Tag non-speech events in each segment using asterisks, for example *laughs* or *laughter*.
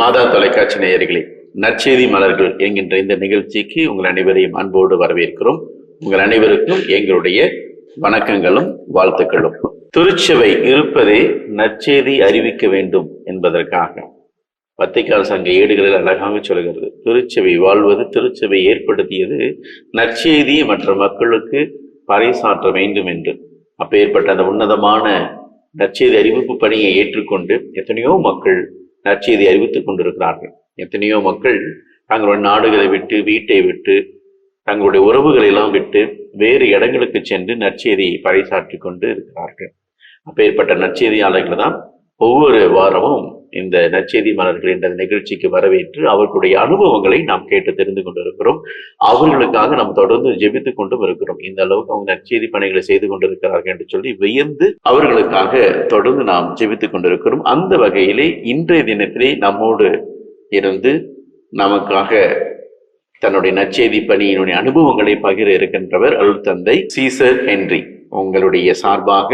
மாதா தொலைக்காட்சி நேயர்களே நற்செய்தி மலர்கள் என்கின்ற இந்த நிகழ்ச்சிக்கு உங்கள் அனைவரையும் அன்போடு வரவேற்கிறோம். உங்கள் அனைவருக்கும் எங்களுடைய வணக்கங்களும் வாழ்த்துக்களும். திருச்சபை இருப்பதே நற்செய்தி அறிவிக்க வேண்டும் என்பதற்காக. பத்திரிகால் சங்க ஏடுகளில் அழகாக சொல்கிறது திருச்சபை வாழ்வது திருச்சபை ஏற்படுத்தியது நற்செய்தியை மற்ற மக்களுக்கு பறைசாற்ற வேண்டும் என்று. அப்பேற்பட்ட அந்த உன்னதமான நற்செய்தி அறிவிப்பு பணியை ஏற்றுக்கொண்டு எத்தனையோ மக்கள் நற்செய்தி அறிவித்துக் கொண்டிருக்கிறார்கள். எத்தனையோ மக்கள் தங்களுடைய நாடுகளை விட்டு வீட்டை விட்டு தங்களுடைய உறவுகளை எல்லாம் விட்டு வேறு இடங்களுக்கு சென்று நற்செய்தியை பறைசாற்றி கொண்டு இருக்கிறார்கள். அப்பேற்பட்ட நற்செய்தியாளர்கள் தான் ஒவ்வொரு வாரமும் இந்த நச்செய்தி மலர்கள் என்ற நிகழ்ச்சிக்கு வரவேற்று அவர்களுடைய அனுபவங்களை நாம் கேட்டு தெரிந்து கொண்டிருக்கிறோம். அவர்களுக்காக நாம் தொடர்ந்து ஜெபித்துக் கொண்டும் இருக்கிறோம். இந்த அளவுக்கு அவங்க நற்செய்தி பணிகளை செய்து கொண்டிருக்கிறார்கள் என்று சொல்லி வியந்து அவர்களுக்காக தொடர்ந்து நாம் ஜெபித்துக் கொண்டிருக்கிறோம். அந்த வகையிலே இன்றைய தினத்திலே நம்மோடு இருந்து நமக்காக தன்னுடைய நச்செய்தி பணியினுடைய அனுபவங்களை பகிர இருக்கின்றவர் அருள் தந்தை சீசர் ஹென்றி. உங்களுடைய சார்பாக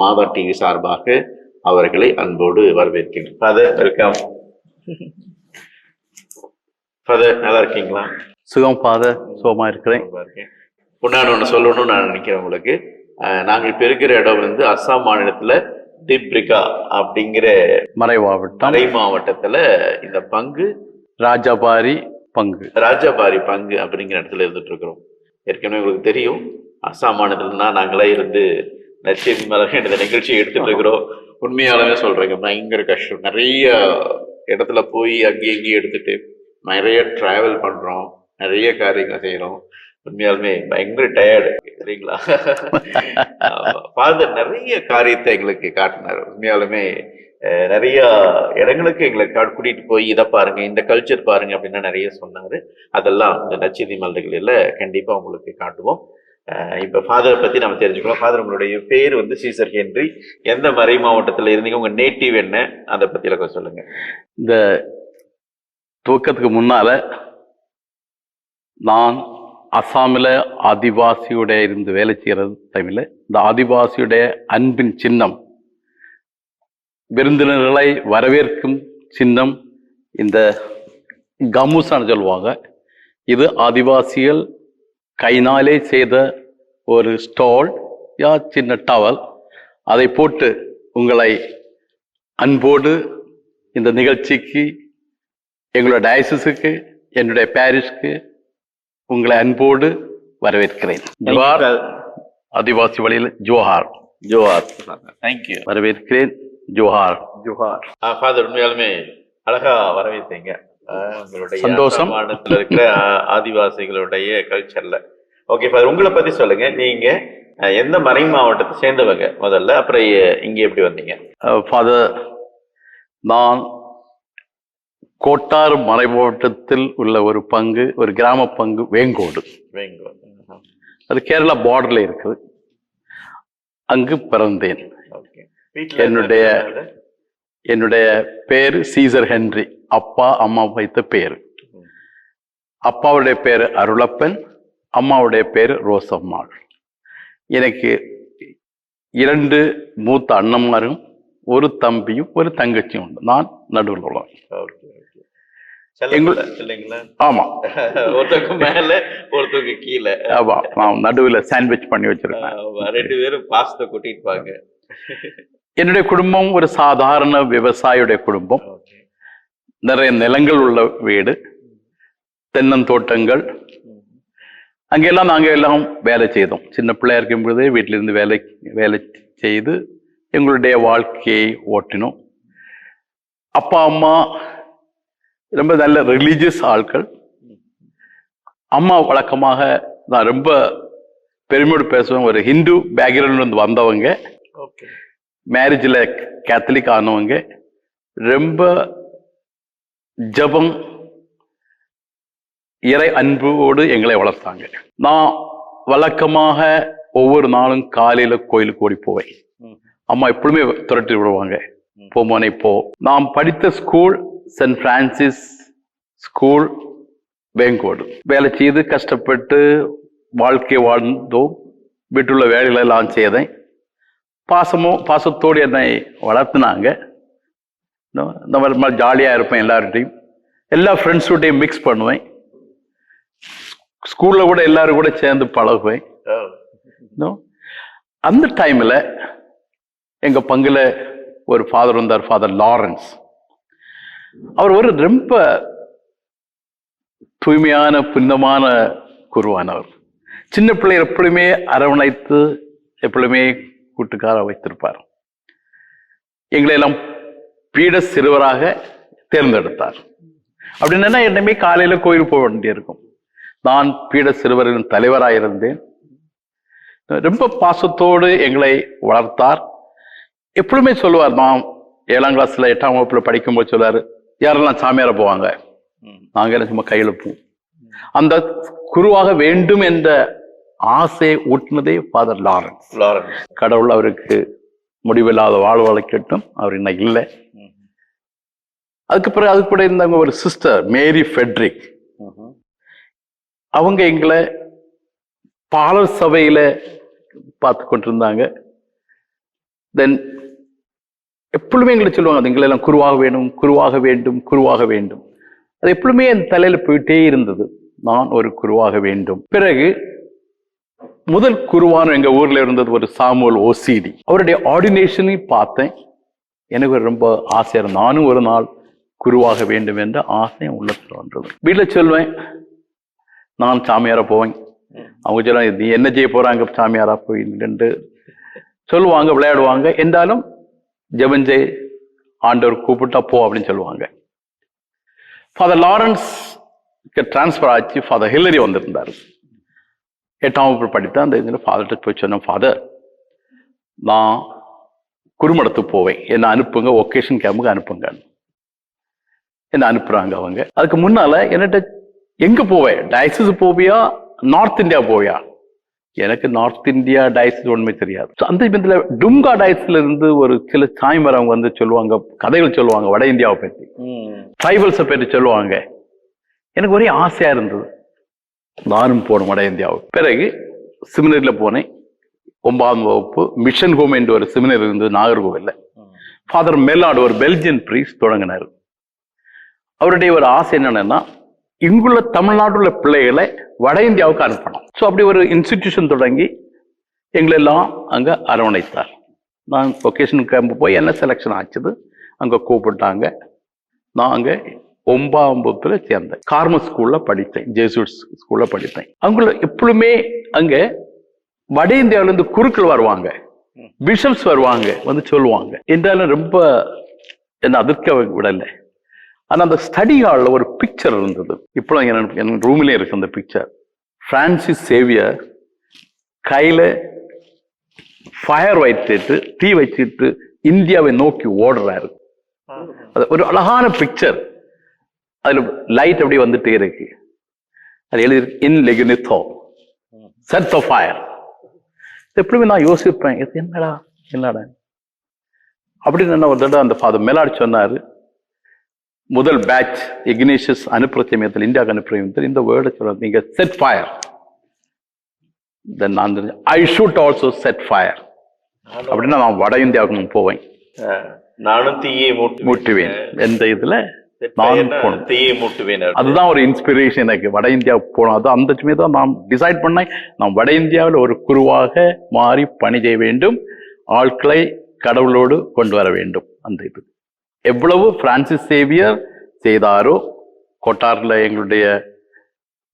மாதா டிவி சார்பாக அவர்களை அன்போடு வரவேற்கிறேன் ஃபாதர் வெல்கம் ஃபாதர் நல்லா இருக்கீங்களா? சுகம் பாத சுகமா இருக்கிறேன். நான் ஒன்று சொல்லணும்னு நான் நினைக்கிறேன் உங்களுக்கு. நாங்கள் இப்ப இருக்கிற இடம் வந்து அஸ்ஸாம் மாநிலத்துல டிப்ரிகா அப்படிங்கிற மறைவாவட்டம். மலை மாவட்டத்துல இந்த பங்கு ராஜபாரி பங்கு. ராஜபாரி பங்கு அப்படிங்கிற இடத்துல இருந்துட்டு இருக்கிறோம். ஏற்கனவே உங்களுக்கு தெரியும். அஸ்ஸாம் மாநிலத்துல நாங்களே இருந்து நச்சேரி மலர் இந்த நிகழ்ச்சியை எடுத்துட்டு இருக்கிறோம். உண்மையாலுமே சொல்றேங்க பயங்கர கஷ்டம். நிறைய இடத்துல போய் அங்கேயும் இங்கேயும் எடுத்துட்டு நிறைய டிராவல் பண்றோம் நிறைய காரியங்கள் செய்யறோம் உண்மையாலுமே பயங்கர டயர்டு சரிங்களா? ஃபாதர் நிறைய காரியத்தை எங்களுக்கு காட்டினார். உண்மையாலுமே நிறைய இடங்களுக்கு எங்களை கா- போய் இதை பாருங்க இந்த கல்ச்சர் பாருங்க அப்படின்னு நிறைய சொன்னாரு. அதெல்லாம் இந்த நச்செய்தி மலர்களில் கண்டிப்பாக உங்களுக்கு காட்டுவோம். இப்ப ஃபாதரை பத்தி நம்ம தெரிஞ்சுக்கலாம் ஃபாதர் உங்களுடைய பேர் வந்து சீசர் ஹென்றி எந்த மறை மாவட்டத்தில் இருந்தீங்க? உங்க நேட்டிவ் என்ன? அதை பத்தி கொஞ்சம் சொல்லுங்க. இந்த துவக்கத்துக்கு முன்னால நான் அசாமில் ஆதிவாசியுடைய இருந்து வேலை செய்கிறது டைமில் இந்த ஆதிவாசியுடைய அன்பின் சின்னம் விருந்தினர்களை வரவேற்கும் சின்னம் இந்த கமுசான்னு சொல்லுவாங்க. இது ஆதிவாசிகள் கைனாலே செய்த ஒரு ஸ்டால் யா சின்ன டவல் அதை போட்டு உங்களை அன்போடு இந்த நிகழ்ச்சிக்கு எங்களோட டயசிஸுக்கு என்னுடைய பாரிஸ்க்கு உங்களை அன்போடு வரவேற்கிறேன். ஜோஹார் ஆதிவாசி வழியில் ஜோஹார். ஜோஹார். தேங்க்யூ வரவேற்கிறேன் ஜோஹார். ஜோஹார். ஃபாதர் உண்மையாலுமே அழகா உங்களுடைய சந்தோஷம். இருக்கிற ஆதிவாசிகளுடைய கல்ச்சர்ல ஓகே ஃபாதர் உங்களை பத்தி சொல்லுங்க. நீங்க எந்த மறை மாவட்டத்தை சேர்ந்தவங்க முதல்ல? அப்புறம் இங்க எப்படி வந்தீங்க? ஃபாதர் நான் கோட்டார் மறைமாவட்டத்தில் உள்ள ஒரு பங்கு ஒரு கிராம பங்கு வேங்கோடு. வேங்கூர் அது கேரளா பார்டர்ல இருக்குது. அங்கு பிறந்தேன். என்னுடைய என்னுடைய பேரு சீசர் ஹென்றி. அப்பா அம்மா வைத்த பேரு. அப்பாவுடைய பேரு அருளப்பன் அம்மாவுடைய பேரு ரோசம்மாள். எனக்கு இரண்டு மூத்த அண்ணன்மாரும் ஒரு தம்பியும் ஒரு தங்கச்சியும் உண்டு. நான் நடுவில் உள்ளவன். ஆமா. *laughs* ஒருத்தவங்க மேல ஒருத்தவங்க கீழே. ஆமா நான் நடுவில் சாண்ட்விச் பண்ணி வச்சிருக்கேன் ரெண்டு பேரும் பாசத்தை கூட்டிட்டு என்னுடைய குடும்பம் ஒரு சாதாரண விவசாயியுடைய குடும்பம். நிறைய நிலங்கள் உள்ள வீடு தென்னந்தோட்டங்கள் அங்கெல்லாம் நாங்கள் எல்லாம் வேலை செய்தோம். சின்ன பிள்ளையா இருக்கும் பொழுதே வீட்டிலிருந்து வேலை வேலை செய்து எங்களுடைய வாழ்க்கையை ஓட்டினோம். அப்பா அம்மா ரொம்ப நல்ல ரிலீஜியஸ் ஆட்கள் அம்மா வழக்கமாக நான் ரொம்ப பெருமையோடு பேசுவேன். ஒரு ஹிந்து பேக்ரவுண்ட் வந்து வந்தவங்க. மேரேஜில் கேத்தலிக் ஆனவங்க. ரொம்ப ஜபம் இறை அன்போடு எங்களை வளர்த்தாங்க. நான் வழக்கமாக ஒவ்வொரு நாளும் காலையில கோயிலுக்கு ஓடி போவேன். அம்மா எப்பொழுதுமே துரட்டி விடுவாங்க. போமோனே போ. நாம் படித்த school saint Francis school Vengodu. வேலை செய்து கஷ்டப்பட்டு வாழ்க்கை வாழ்ந்தோம். வீட்டுள்ள வேலைகளெல்லாம் செய்தேன். பாசமும் பாசத்தோடு என்னை வளர்த்துனாங்க. இன்னும் இந்த மாதிரி மாதிரி ஜாலியாக இருப்பேன் எல்லார்கிட்டையும். எல்லா ஃப்ரெண்ட்ஸுகிட்டையும் மிக்ஸ் பண்ணுவேன். ஸ்கூலில் கூட எல்லாரும் கூட சேர்ந்து பழகுவேன். அந்த டைமில் எங்கள் பங்குல ஒரு ஃபாதர் வந்தார் ஃபாதர் லாரன்ஸ் அவர் ஒரு ரொம்ப தூய்மையான புனிதமான குருவானவர் சின்ன பிள்ளையர் எப்பொழுதுமே அரவணைத்து எப்பொழுதுமே கூட்டுக்கார வைத்திருப்பார். எங்களை எல்லாம் பீட சிறுவராக தேர்ந்தெடுத்தார். அப்படின்னா என்னமே காலையில கோயில் போக வேண்டியிருக்கும். நான் பீட சிறுவரின் தலைவராக இருந்தேன் ரொம்ப பாசத்தோடு எங்களை வளர்த்தார். எப்பொழுதுமே சொல்லுவார் நான் ஏழாம் கிளாஸ்ல எட்டாம் வகுப்புல படிக்கும்போது சொல்லுவாரு யாரெல்லாம் சாமியார போவாங்க? நாங்க என்ன சும்மா கையெழுப்போம் அந்த குருவாக வேண்டும் என்ற ஆசை ஊட்டினதே ஃபாதர் லாரன்ஸ் லாரன்ஸ் கடவுள் அவருக்கு முடிவில்லாத வாழ்வழைக்கட்டும் அவர் இன்னும் இல்லை. அதுக்கு பிறகு அதுக்கு கூட இருந்தவங்க ஒரு சிஸ்டர் மேரி ஃபெட்ரிக் அவங்க எங்களை பாலர் சபையில பார்த்து கொண்டிருந்தாங்க. தென் எப்பொழுதுமே எங்களை சொல்லுவாங்க அது எங்களை எல்லாம் குருவாக வேணும் குருவாக வேண்டும் குருவாக வேண்டும். அது எப்பொழுதுமே என் தலையில் போயிட்டே இருந்தது. நான் ஒரு குருவாக வேண்டும். பிறகு முதல் குருவான எங்கள் ஊரில் இருந்தது ஒரு சாமுவல் ஓசிடி அவருடைய ஆர்டினேஷனையும் பார்த்தேன். எனக்கு ஒரு ரொம்ப ஆசையாக நானும் ஒரு நாள் குருவாக வேண்டும் என்ற ஆசை உள்ளத்தில் வந்தது வீட்டில் சொல்வேன் நான் சாமியாரா போவேன். அவங்க சொல்லுவாங்க நீ என்ன செய்ய போறாங்க சாமியாரா போய் சொல்லுவாங்க விளையாடுவாங்க. என்றாலும் ஜெபஞ்செய் ஆண்டவர் கூப்பிட்டா போ அப்படின்னு சொல்லுவாங்க. ஃபாதர் லாரன்ஸ் டிரான்ஸ்ஃபர் ஆச்சு. ஃபாதர் ஹில்லரி வந்திருந்தார். எட்டாம் வகுப்பு படித்தேன் அந்த இதில் ஃபாதர்கிட்ட போய் சொன்னேன் ஃபாதர் நான் குருமடத்துக்கு போவேன். என்னை அனுப்புங்க ஒகேஷன் கேம்புக்கு அனுப்புங்க என்னை அனுப்புறாங்க அவங்க? அதுக்கு முன்னால என்கிட்ட எங்க போவேன் டயசிஸ் போவியா? நார்த் இந்தியா போவியா? எனக்கு நார்த் இந்தியா டயசிஸ் ஒண்ணுமே தெரியாது. அந்த இதுல டும்கா டயஸ்ல இருந்து ஒரு சில சாய்மரவங்க வந்து சொல்லுவாங்க கதைகள் சொல்லுவாங்க வட இந்தியாவை பற்றி ட்ரைபல்ஸை பற்றி சொல்லுவாங்க. எனக்கு ஒரே ஆசையா இருந்தது. நானும் போனோம் வட இந்தியாவுக்கு. பிறகு செமினரியில் போனேன். ஒன்பதாம் வகுப்பு மிஷன் ஹோம் என்று ஒரு செமினர் இருந்தது நாகர்கோவில்ல. ஃபாதர் மெல்லாடு ஒரு பெல்ஜியன் ப்ரீஸ் தொடங்கினார். அவருடைய ஒரு ஆசை என்னன்னா இங்குள்ள தமிழ்நாட்டுள்ள பிள்ளைகளை வட இந்தியாவுக்கு அனுப்பணும். ஸோ அப்படி ஒரு இன்ஸ்டிடியூஷன் தொடங்கி எங்களெல்லாம் அங்கே அரவணைத்தார். நான் ஒகேஷன் கேம்ப் போய் என்ன செலெக்ஷன் ஆச்சுது அங்கே கூப்பிட்டாங்க. நான் அங்கே ஒன்பதாம் சேர்ந்தேன். கார்ம ஸ்கூலில் படித்தேன் ஜேசூட் ஸ்கூலில் படித்தேன். அவங்கள எப்பொழுதுமே அங்கே வட இந்தியாவிலேருந்து குருக்கள் வருவாங்க. பிஷப்ஸ் வருவாங்க வந்து சொல்லுவாங்க. என்றாலும் ரொம்ப என்ன அதிர்க்க விடலை. ஆனால் அந்த ஸ்டடி ஹாலில் ஒரு பிக்சர் இருந்தது. இப்போ என் என் ரூம்லேயே இருக்கு அந்த பிக்சர் ஃப்ரான்சிஸ் சேவியர் கையில ஃபயர் வைத்துட்டு தீ வச்சுட்டு இந்தியாவை நோக்கி ஓடுறாரு. அது ஒரு அழகான பிக்சர் அதில் லைட் அப்படியே வந்துட்டே இருக்கு. அது எழுதி இன் லெகுனித்தோ செட் ஆஃப் ஃபயர் எப்படியுமே நான் யோசிப்பேன்? இது என்னடா? என்னடா? அப்படின்னு என்ன ஒரு தடவை அந்த ஃபாதர் மேலாடி சொன்னார். முதல் பேட்ச் இக்னேஷியஸ் அனுப்புற சமயத்தில் இந்தியாவுக்கு அனுப்புற சமயத்தில் இந்த வேர்டை சொல்ற நீங்க செட் ஃபயர் தென் நான் I shoot also set fire அப்படின்னா நான் வட இந்தியாவுக்கு போவேன். நானும் தீயை மூட்டு மூட்டுவேன். எந்த இதுல? அதுதான் ஒரு இன்ஸ்பிரேஷன் எனக்கு. வட இந்தியாவுக்கு போகணும் அது அந்த சமயம் தான் நான் டிசைட் பண்ணேன். நான் வட இந்தியாவில் ஒரு குருவாக மாறி பணி செய்ய வேண்டும். ஆட்களை கடவுளோடு கொண்டு வர வேண்டும். அந்த இது. எவ்வளவு பிரான்சிஸ் சேவியர் செய்தாரோ கொட்டாரில் எங்களுடைய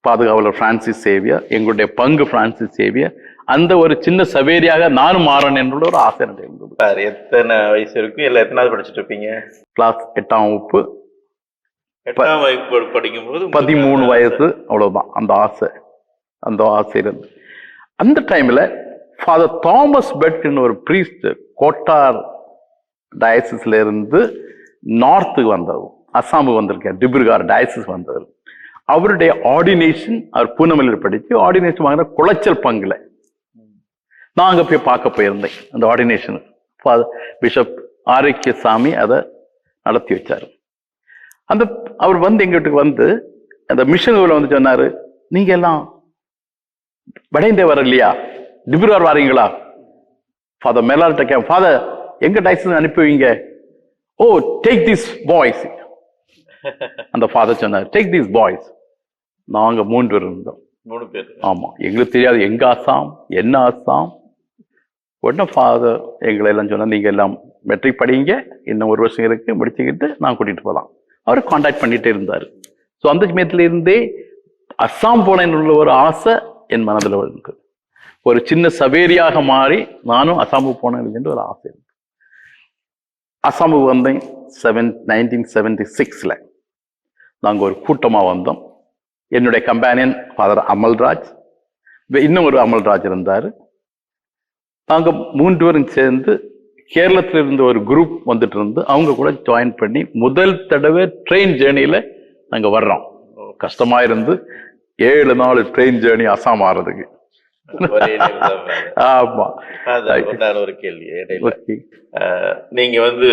பாதுகாவலர் பிரான்சிஸ் சேவியர் எங்களுடைய பங்கு பிரான்சிஸ் சேவியர் அந்த ஒரு சின்ன சவேரியாக நானும் மாறணும் என்ற ஒரு ஆசை எனக்கு இருந்தது. சார் எத்தனை வயசு இருக்கு? இல்ல எத்தனாவது படிச்சுட்டு இருப்பீங்க? கிளாஸ் எட்டாம் வகுப்பு. எட்டாம் வகுப்பு படிக்கும்போது பதிமூணு வயசு அவ்வளவுதான். அந்த ஆசை. அந்த ஆசை இருந்து அந்த டைம்ல ஃபாதர் தாமஸ் பெட்னு ஒரு பிரீஸ்ட் கோட்டார் டயசிஸ்ல இருந்து நார்த்துக்கு வந்தவர் அஸ்ஸாமுக்கு வந்திருக்கார். டிப்ருகார் டயசஸ் வந்தவர். அவருடைய ஆர்டினேஷன் அவர் பூனமலையில் படித்து ஆர்டினேஷன் வாங்கின குளச்சல் பங்குல. நான் அங்கே போய் பார்க்க போயிருந்தேன். அந்த ஆர்டினேஷன் பிஷப் ஆரோக்கியசாமி அதை நடத்தி வச்சாரு. அந்த அவர் வந்து எங்க வீட்டுக்கு வந்து அந்த மிஷன் வந்து சொன்னார் நீங்க எல்லாம் வடைந்தே வர இல்லையா டிப்ருகார் வாரீங்களா? ஃபாதர் மேலாட்ட கே ஃபாதர் எங்க டைசன் அனுப்புவீங்க ஓ டேக் திஸ் பாய்ஸ் அந்த ஃபாதர் சொன்னார் டேக் திஸ் பாய்ஸ் நாங்க மூன்று பேர் இருந்தோம். மூணு பேர். ஆமா எங்களுக்கு தெரியாது எங்க அசாம் என்ன அசாம் உடனே ஃபாதர் எங்களை எல்லாம் சொன்னா நீங்க எல்லாம் மெட்ரிக் படிங்க இன்னும் ஒரு வருஷம் இருக்கு முடிச்சுக்கிட்டு நான் கூட்டிட்டு போகலாம் அவர் காண்டாக்ட் பண்ணிட்டே இருந்தார். ஸோ அந்த சமயத்துல இருந்தே அஸ்ஸாம் போனேன்னு உள்ள ஒரு ஆசை என் மனதில் இருக்கு ஒரு சின்ன சவேரியாக மாறி நானும் அஸ்ஸாமுக்கு போனேன் என்று ஒரு ஆசை அசாமுக்கு வந்தேன் செவன் நைன்டீன் செவன்டி சிக்ஸில் நாங்கள் ஒரு கூட்டமாக வந்தோம். என்னுடைய கம்பேனியன் ஃபாதர் அமல்ராஜ். இன்னும் ஒரு அமல்ராஜ் இருந்தார். நாங்கள் மூன்று பேரும் சேர்ந்து கேரளத்தில் இருந்த ஒரு குரூப் வந்துட்டு இருந்து அவங்க கூட ஜாயின் பண்ணி முதல் தடவை ட்ரெயின் ஜேர்னியில் நாங்கள் வர்றோம். கஷ்டமாக இருந்து ஏழு நாள் ட்ரெயின் ஜேர்னி அசாம் ஆறதுக்கு. ஆமா. ஒரு கேள்வி நீங்க வந்து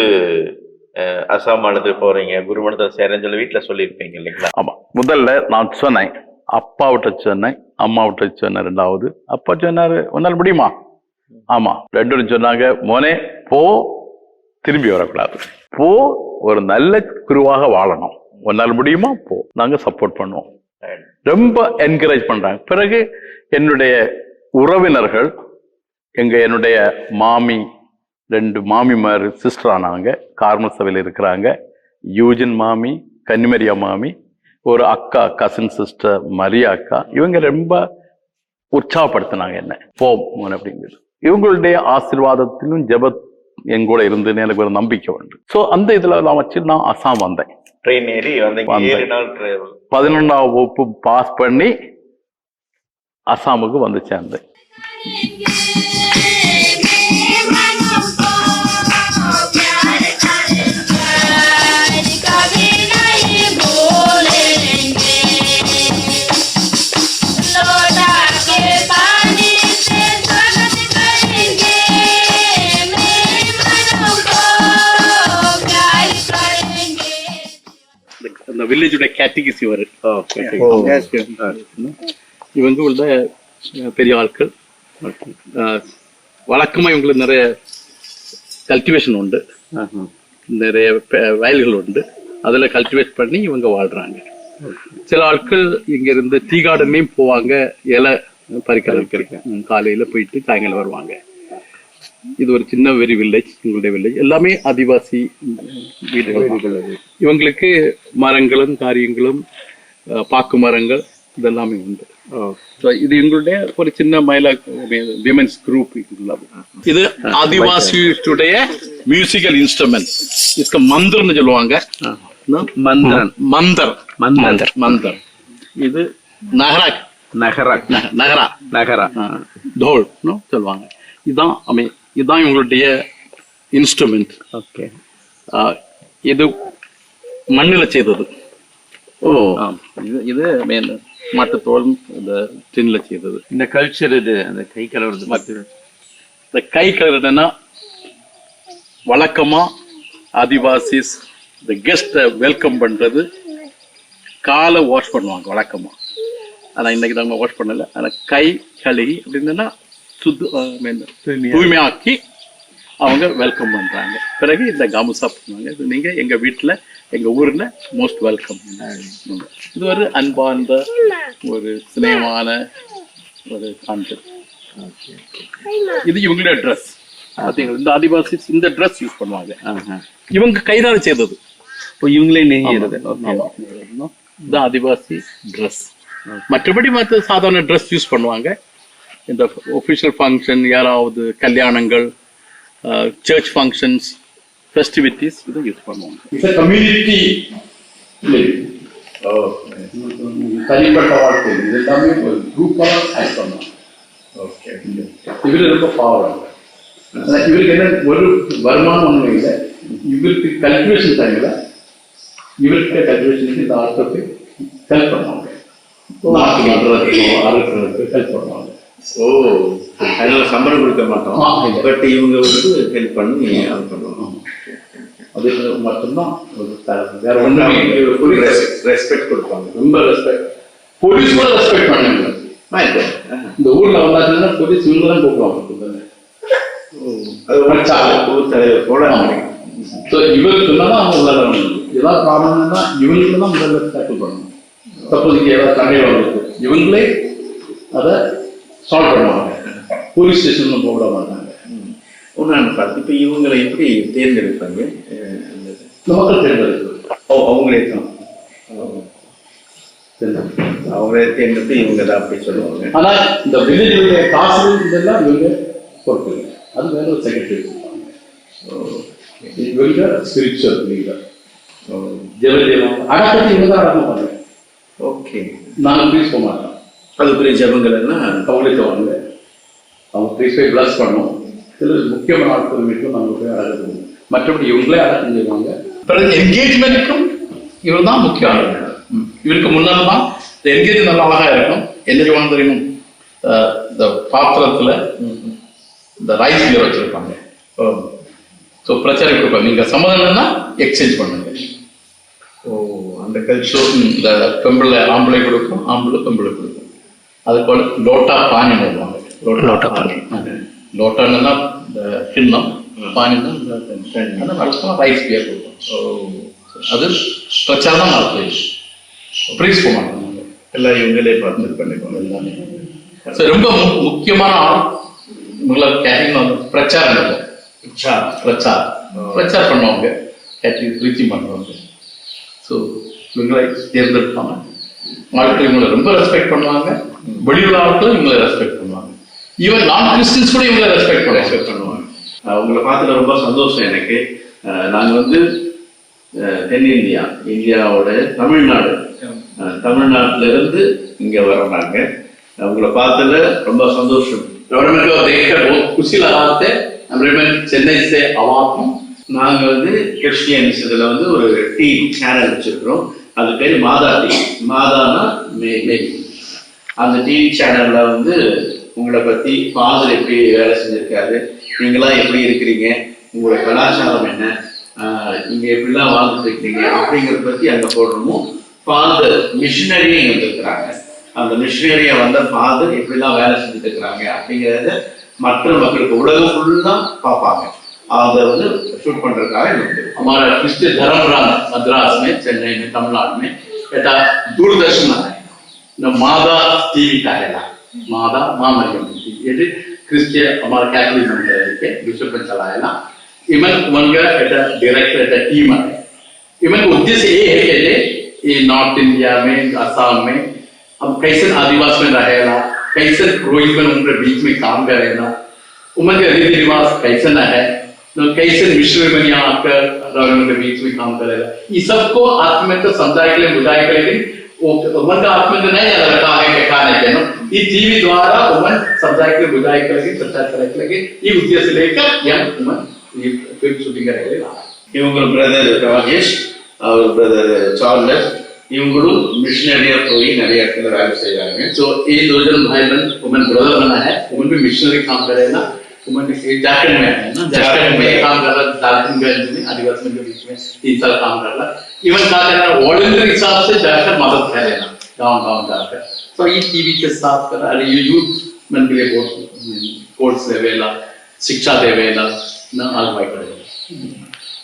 அசாம் மாநிலத்துக்கு போறீங்க குருமணத்தை சேரன்னு சொல்லி வீட்டுல சொல்லியிருப்பீங்க இல்லைங்களா? ஆமா. முதல்ல நான் சொன்னேன் அப்பாவிட்ட சொன்னேன் அம்மாவிட்ட சொன்னேன் ரெண்டாவது. அப்பா சொன்னாரு உன்னால் முடியுமா? ஆமா. ரெண்டு சொன்னாங்க மோனே போ திரும்பி வரக்கூடாது. போ ஒரு நல்ல குருவாக வாழணும். உன்னால் முடியுமா? போ. நாங்க சப்போர்ட் பண்ணுவோம். ரொம்ப என்கரேஜ் பண்றாங்க. பிறகு என்னுடைய உறவினர்கள் எங்க என்னுடைய மாமி ரெண்டு மாமிமார் சிஸ்டர் ஆனாங்க கார்மல் சபையில் இருக்கிறாங்க. யூஜின் மாமி கன்னிமரியா மாமி ஒரு அக்கா கசின் சிஸ்டர் மரியா அக்கா இவங்க ரொம்ப உற்சாகப்படுத்தினாங்க என்ன. போம் அப்படிங்கிறது. இவங்களுடைய ஆசீர்வாதத்திலும் ஜபத் என் கூட இருந்துன்னு எனக்கு ஒரு நம்பிக்கை உண்டு. ஸோ அந்த இதுல நான் வச்சு நான் அசாம் வந்தேன். ட்ரெயின் ஏறி பதினொன்றாம் வகுப்பு பாஸ் பண்ணி அசாமுக்கு வந்து சேர்ந்தேன் அந்த வில்லேஜோட கேட்டகிசி வரும் இவங்க உள்ள பெரிய ஆட்கள். அஹ், வழக்கமா இவங்களுக்கு நிறைய கல்டிவேஷன் உண்டு. நிறைய வயல்கள் உண்டு. அதுல கல்டிவேட் பண்ணி இவங்க வாழ்றாங்க. சில ஆட்கள் இங்க இருந்து டீ கார்டன்லயும் போவாங்க இலை பறிக்க காலையில போயிட்டு சாயங்காலம் வருவாங்க. இது ஒரு சின்ன வெரி வில்லேஜ் எங்களுடைய வில்லேஜ் எல்லாமே ஆதிவாசி வீடுகள். இவங்களுக்கு மரங்களும் காரியங்களும் பாக்கு மரங்கள் இதெல்லாமே உண்டு. இது எங்களுடைய ஒரு சின்ன மயிலா விமென்ஸ் குரூப் இது ஆதிவாசியுடைய மியூசிக்கல் இன்ஸ்ட்ருமெண்ட் இதுக்கு மந்திரம்னு சொல்லுவாங்க. மந்திரன் மந்தர். மந்தர். மந்தர். இது நகரா நகரா நக- நகரா. நகரா. தோல் சொல்லுவாங்க. இதுதான் அமை இதுதான் இவங்களுடைய இன்ஸ்ட்ருமெண்ட் ஓகே இது மண்ணில செய்தது. ஓ. இது இது மேன் மாட்டுத்தோல் இந்த டின்ல செய்தது. இந்த கல்ச்சர் இது அந்த கை கலவுறது மத்து இந்த கை கழுவுனா வழக்கமா ஆதிவாசிஸ் இந்த கெஸ்ட்டை வெல்கம் பண்றது காலை வாஷ் பண்ணுவாங்க வழக்கமா. ஆனா இன்னைக்கு நம்ம வாஷ் பண்ணல. ஆனா கை கழுகி அப்படின்னா சுத்து தூய்மையாக்கி அவங்க வெல்கம் பண்றாங்க. பிறகு இந்த காமுசா பண்ணுவாங்க இது நீங்க எங்க வீட்டுல எங்க ஊர்ல மோஸ்ட் வெல்கம் இது ஒரு அன்பார்ந்த ஒரு சிநேகமான ஒரு அன்பு இது இவங்களுடைய ட்ரெஸ் பாத்தீங்களா? இந்த ஆதிவாசி இந்த ட்ரெஸ் யூஸ் பண்ணுவாங்க. இவங்க கைதால செய்தது. இப்போ இவங்களே நெய்யறது. இது ஆதிவாசி ட்ரெஸ் மற்றபடி மற்ற சாதாரண ட்ரெஸ் யூஸ் பண்ணுவாங்க. இந்த ஒஃபிஷியல் ஃபங்க்ஷன் யாராவது கல்யாணங்கள் சர்ச் ஃபங்க்ஷன்ஸ் ஃபெஸ்டிவிட்டிஸ் இதை யூஸ் பண்ணுவாங்க இட்ஸ் கம்யூனிட்டி தனிப்பட்ட வாழ்க்கை இது எல்லாமே ஒரு குரூப்பாக ஆக்ட் பண்ணுவாங்க ஓகே இவர் ரொம்ப பாவம் இவருக்கு என்ன ஒரு வருமானம் ஒன்றும் இல்லை இவருக்கு கல்டிவேஷன் டைம்ல இவருக்கு கல்டிவேஷனுக்கு இந்த ஆட்களுக்கு ஹெல்ப் பண்ணுவாங்க நாட்டு நடுறதுக்கு அறுக்கிறதுக்கு ஹெல்ப் பண்ணுவாங்க ஓ அதனால சம்பளம் கொடுக்க மாட்டோம். பட் இவங்க வந்து ஹெல்ப் பண்ணி அது பண்ணுவோம் அது மட்டும்தான் வேற ஒன்றுமே. ரெஸ்பெக்ட் கொடுப்பாங்க. ரொம்ப ரெஸ்பெக்ட் போலீஸ் கூட ரெஸ்பெக்ட் பண்ணாங்க. இந்த ஊர்ல வந்தாச்சுன்னா போலீஸ் இவங்க தான் கூப்பிடுவாங்க அது ஊர் தலைவர் நினைக்கிறேன். ஸோ அவங்க ஏதாவது ப்ராப்ளம்னா இவங்களுக்கு தான் முதல்ல டேக்கிள் பண்ணணும். சப்போஸ் இங்கே ஏதாவது வந்துருக்கு. இவங்களே அதை சால்வ் பண்ணுவாங்க. போலீஸ் ஸ்டேஷன் போக மாட்டாங்க. ஒன்று பார்த்து இப்போ இவங்களை எப்படி தேர்ந்தெடுப்பாங்க? மக்கள் தேர்ந்தெடுக்கிறது ஓ அவங்களே தான். அவங்களே தேர்ந்தெடுத்து இவங்க தான் அப்படி சொல்லுவாங்க. ஆனா இந்த வில்லேஜுடைய காசு இதெல்லாம் இவங்க பொறுப்பு. அது வேற ஒரு செக்ரட்டரி இவங்க ஸ்பிரிச்சுவல் லீடர் ஜெவஜெயம் அடக்கத்தை இவங்க தான் அடக்கம் பண்ணுங்க ஓகே. நாங்கள் ப்ளீஸ் போக மாட்டோம். அதுக்குரிய ஜபங்கள் எல்லாம் அவங்களே தவாங்க அவங்க போய் ப்ளஸ் பண்ணோம். சில முக்கியமான ஆட்கள் வீட்டில் நாங்கள் போய் அடக்கம் மற்றபடி இவங்களே அடக்கம் செய்வாங்க. பிறகு என்கேஜ்மெண்ட்டுக்கும் இவர் தான் முக்கிய ம். இவருக்கு முன்னால் தான் இந்த என்கேஜ் நல்லா அழகா இருக்கும். என்ன செய்வாங்க தெரியும்? இந்த பாத்திரத்துல இந்த ரைஸ் பீர் வச்சிருப்பாங்க. ஸோ பிரச்சாரம் கொடுப்பாங்க நீங்க சம்மதம்னா எக்ஸ்சேஞ்ச் பண்ணுங்க. ஓ அந்த கல்ச்சர் இந்த பெம்பிளை ஆம்பளை கொடுக்கும் ஆம்பளை பெம்பிளை கொடுக்கும். போல லோட்டா பானி வருவாங்க லோட்டா பானி லோட்டான்னா இந்த கிண்ணம் அந்த வழக்கமாக ரைஸ் பியர் கொடுக்கும் ஓ. அது பிரச்சாரம் நடத்துது ப்ரீஸ் போக மாட்டாங்க எல்லாம் இவங்களே பார்த்து பண்ணிக்குவாங்க எல்லாமே. ஸோ ரொம்ப முக்கியமான கேட்டரிங் வந்து பிரச்சாரம் இல்லை. பிரச்சார் பிரச்சார் பண்ணுவாங்க. கேட்டரிங் பிரீத்தி பண்ணுவாங்க. ஸோ இவங்களை தேர்ந்தெடுப்பாங்க. ஆட்கள் இவங்களை ரொம்ப ரெஸ்பெக்ட் பண்ணுவாங்க. வெளியுள்ளாட்களும் இவங்களை ரெஸ்பெக்ட் பண்ணுவாங்க. ஈவன் நான் கிறிஸ்டின்ஸ் கூட இவங்களை ரெஸ்பெக்ட் பண்ண ரெஸ்பெக்ட் பண்ணுவாங்க. உங்களை பார்த்துல ரொம்ப சந்தோஷம் எனக்கு. நாங்கள் வந்து தென்னிந்தியா இந்தியாவோட தமிழ்நாடு. தமிழ்நாட்டில இருந்து இங்க வர்றாங்க. உங்களை பார்த்ததுல ரொம்ப சந்தோஷம். கவர்மெண்ட்ல தேக்கோ குசிலாத்த சென்னை சே அவாக்கும். நாங்க வந்து கிறிஸ்டியன்ஸ் இதுல வந்து ஒரு டீ சேனல் வச்சிருக்கிறோம். அது பேர் மாதா டீம். மாதானா மே மேபி அந்த டிவி சேனல்ல வந்து உங்களை பத்தி ஃபாதர் எப்படி வேலை செஞ்சிருக்காரு நீங்களாம் எப்படி இருக்கிறீங்க உங்களோட கலாச்சாரம் என்ன ஆஹ் நீங்க எப்படிலாம் வாழ்ந்துட்டு இருக்கீங்க அப்படிங்கறத பத்தி அங்க போடணும் ஃபாதர் மிஷினரியும் இங்க இருக்கிறாங்க அந்த மிஷினரியா வந்த ஃபாதர் எப்படிலாம் வேலை செஞ்சுட்டு இருக்கிறாங்க அப்படிங்கறத மற்ற மக்களுக்கு உலகம் ஃபுல்லா பார்ப்பாங்க அதை வந்து ஷூட் பண்றதுக்காக இங்க வந்திருக்கோம். हमारा क्रिस्टियन धर्मराम मद्रास में चेन्नई में तमिलनाडु में बेटा दूरदर्शन है न मादा टीवी ना माँ मरियम ये क्रिस्टियन हमारा कैथोलिक मंदिर है के बिशप ने चलाया ना इमन उनका बेटा डायरेक्टर बेटा टीम है इमन उद्देश्य ये है कि ये- नॉर्थ इंडिया में असम में हम कैसे आदिवासी में रहेगा कैसे रोहित में उनके बीच में काम करेगा उमर के रीति रिवाज कैसे न है तो कैसे मिश्र में यहाँ आकर रवि के बीच में काम करेगा ये सबको आत्म तो समझाए के लिए बुझाए के लिए वो उमर का आत्म तो नहीं याद रखा है कि कहा नहीं कहना ये टीवी द्वारा उमर समझाए के लिए बुझाए के लिए चर्चा करे के लिए ये उद्देश्य लेकर यह उमर ये फिल्म शूटिंग करे के लिए आया இவங்க பிரதர் ராஜேஷ் அவர் பிரதர் சார்லஸ் இவங்களும் மிஷினரியா போய் நிறைய இடத்துல வேலை செய்றாங்க तो ये दो जन भाई बहन उमन ब्रदर बना है उमन भी मिशनरी काम करे ना उमन ये झारखंड में है ना झारखंड में काम कर रहा झारखंड में आदिवासी में के बीच में तीन साल काम कर रहा इवन क्या कर रहा वॉलंटियर हिसाब से जाकर मदद कर लेना गांव गांव जाकर तो ये टीवी के साथ कर रहा ये यूथ मन के लिए बहुत कोर्स देवेला शिक्षा देवेला ना आगवाई करेगा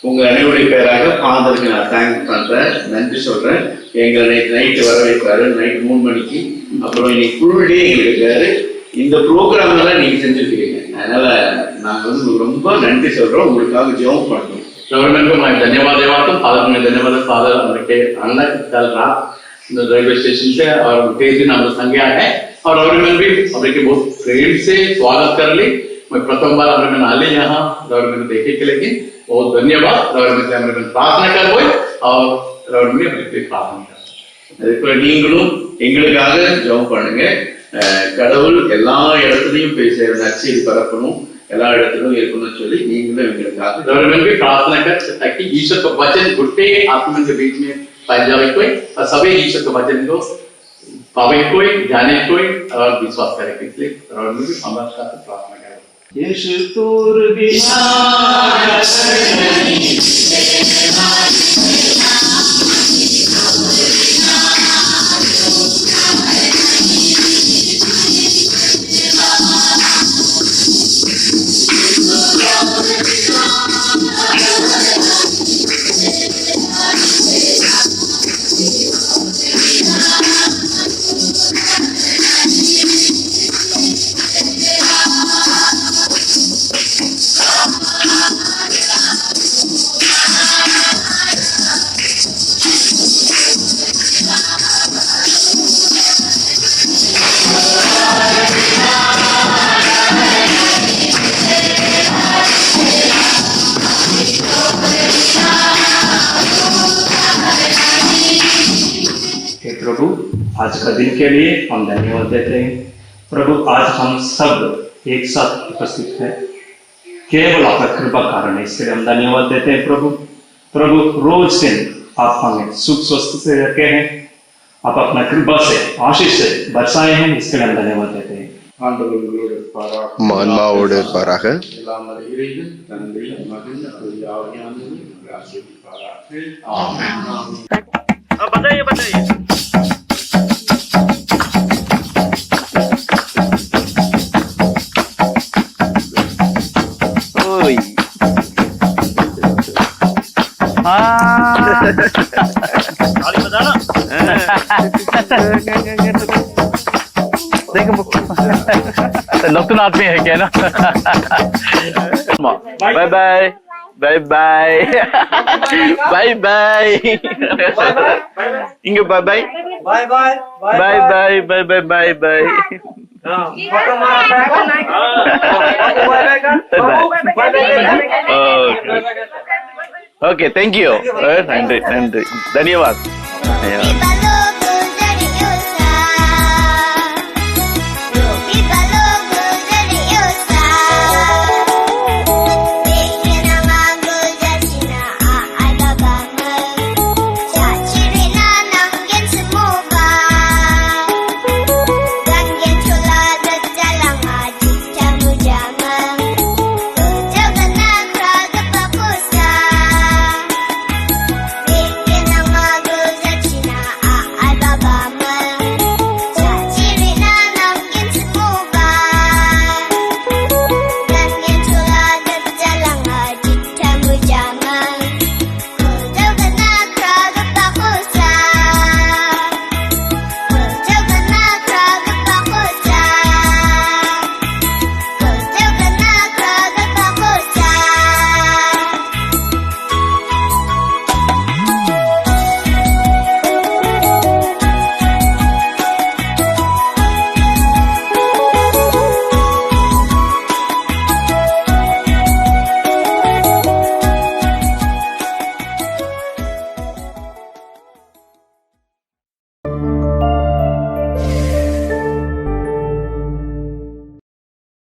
உங்க அனைவருடைய பேராக ஃபாதருக்கு நான் தேங்க் பண்றேன் நன்றி சொல்றேன் எங்களை நைட் நைட்டு வர வைப்பாரு நைட் மூணு மணிக்கு அப்புறம் இன்னைக்கு ஃபுல் டே எங்களுக்கு இருக்காரு இந்த ப்ரோக்ராம் எல்லாம் நீங்க செஞ்சிருக்கீங்க அதனால நாங்க வந்து உங்களுக்கு ரொம்ப நன்றி சொல்றோம் உங்களுக்காக ஜெபம் பண்றோம் गवर्नमेंट को मैं धन्यवाद देता हूँ फादर को मैं धन्यवाद फादर उनके अन्न कल रात रेलवे स्टेशन से और कई दिन हम संज्ञा है और गवर्नमेंट भी हमने बहुत प्रेम से स्वागत कर ली मैं प्रथम बार हमने आली यहाँ गवर्नमेंट देखे के लेकिन बहुत धन्यवाद गवर्नमेंट से हमने प्रार्थना कर बोई और गवर्नमेंट अपने लिए प्रार्थना कर அதுக்கு நீங்களும் எங்களுக்காக ஜெபம் பண்ணுங்க அஹ் கடவுள் எல்லா இடத்துலயும் போய் சேர நற்செய்தி பரப்பணும் எல்லா இடத்துலயும் இருக்கணும்னு சொல்லி நீங்களும் எங்களுக்காக गवर्नमेंट भी प्रार्थना कर ताकि ईश्वर का वचन घुटते आत्मा के बीच में पाए जावे कोई और सभी ईश्वर के वचन को पावे कोई जाने कोई और विश्वास करे कोई। इसलिए गवर्नमेंट भी हमारे साथ प्रार्थना करे இயேசு தூர்பினா Thank आज का दिन के लिए हम धन्यवाद देते हैं प्रभु आज हम सब एक साथ उपस्थित हैं केवल आपका कृपा कारण है इसके लिए हम धन्यवाद देते हैं प्रभु प्रभु रोज दिन आप हमें सुख स्वस्थ से रखे हैं आप अपना कृपा से आशीष से बरसाए हैं इसके लिए हम धन्यवाद देते हैं ஆண்டவர் உங்களோடு இருப்பாராக ஆன்மாவோடு नतून आदमी है क्या ना bye bye Bye bye. bye bye. Inge bye bye. Bye bye. Bye bye. Bye bye. Bye bye. Bye bye. Bye bye. Okay thank you நன்றி நன்றி தன்யவாத் தன்யவாத்